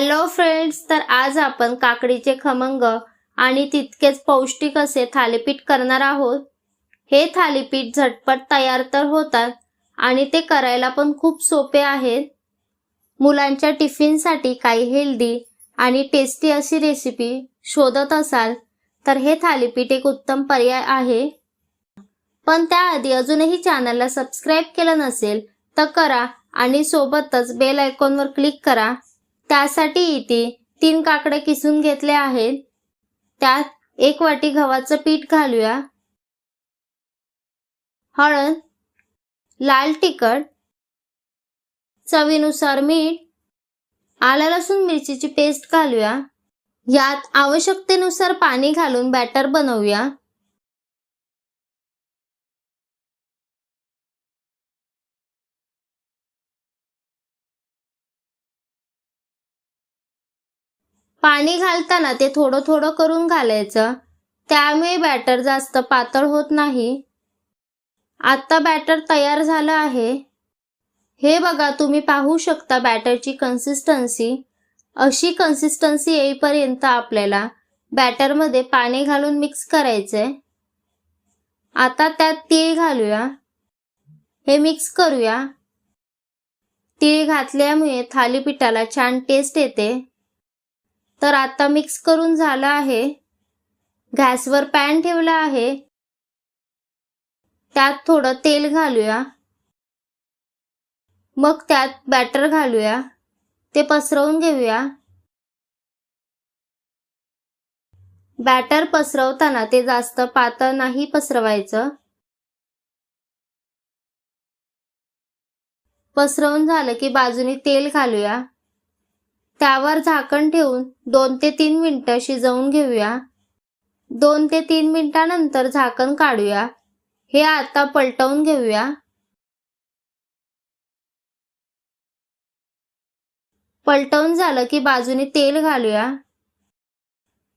Hello friends तर आज आपण काकडीचे खमंग आणि तितकेच पौष्टिक असे थालीपीठ करणार आहोत. हे थालीपीठ झटपट तयार तर होतात आणि ते करायला पण खूप सोपे आहेत. मुलांच्या टिफिनसाठी काही हेल्दी आणि टेस्टी अशी रेसिपी शोधत असाल तर हे थालीपीठ एक उत्तम पर्याय आहे. पण त्याआधी अजूनही चॅनलला सबस्क्राईब केलं नसेल तर करा आणि सोबतच बेल आयकॉनवर क्लिक करा. त्यासाठी इथे तीन काकडे किसून घेतले आहेत. त्यात एक वाटी गव्हाचं पीठ घालूया. हळद लाल तिखट चवीनुसार मीठ आलं लसूण मिरचीची पेस्ट घालूया. यात आवश्यकतेनुसार पाणी घालून बॅटर बनवूया. पाणी घालताना ते थोडं थोडं करून घालायचं. त्यामुळे बॅटर जास्त पातळ होत नाही. आता बॅटर तयार झालं आहे. हे बघा तुम्ही पाहू शकता बॅटरची कन्सिस्टन्सी अशी कन्सिस्टन्सी येईपर्यंत आपल्याला बॅटरमध्ये पाणी घालून मिक्स करायचंय. आता त्यात तीळ घालूया. हे मिक्स करूया. तीळ घातल्यामुळे थालीपीठाला छान टेस्ट येते. तर आता मिक्स करून झालं आहे. गॅसवर पॅन ठेवला आहे. त्यात थोडं तेल घालूया. मग त्यात बॅटर घालूया. ते पसरवून घेऊया. बॅटर पसरवताना ते जास्त पातळ नाही पसरवायचं. पसरवून झालं की बाजूने तेल घालूया. त्यावर झाकण ठेवून दोन ते तीन मिनिटं शिजवून घेऊया. दोन ते तीन मिनिटानंतर झाकण काढूया. हे आता पलटवून घेऊया. पलटवून झालं की बाजूने तेल घालूया.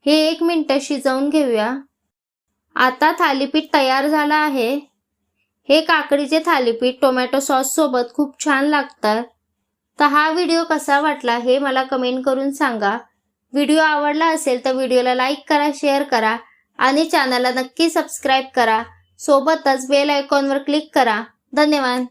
हे एक मिनिटं शिजवून घेऊया. आता थालीपीठ तयार झालं आहे. हे काकडीचे थालीपीठ टोमॅटो सॉस सोबत खूप छान लागतात. तर हा व्हिडिओ कसा वाटला हे मला कमेंट करून सांगा. व्हिडिओ आवडला असेल तर व्हिडिओला लाईक करा शेअर करा आणि चॅनलला नक्की सबस्क्राईब करा. सोबतच बेल आयकॉनवर क्लिक करा. धन्यवाद.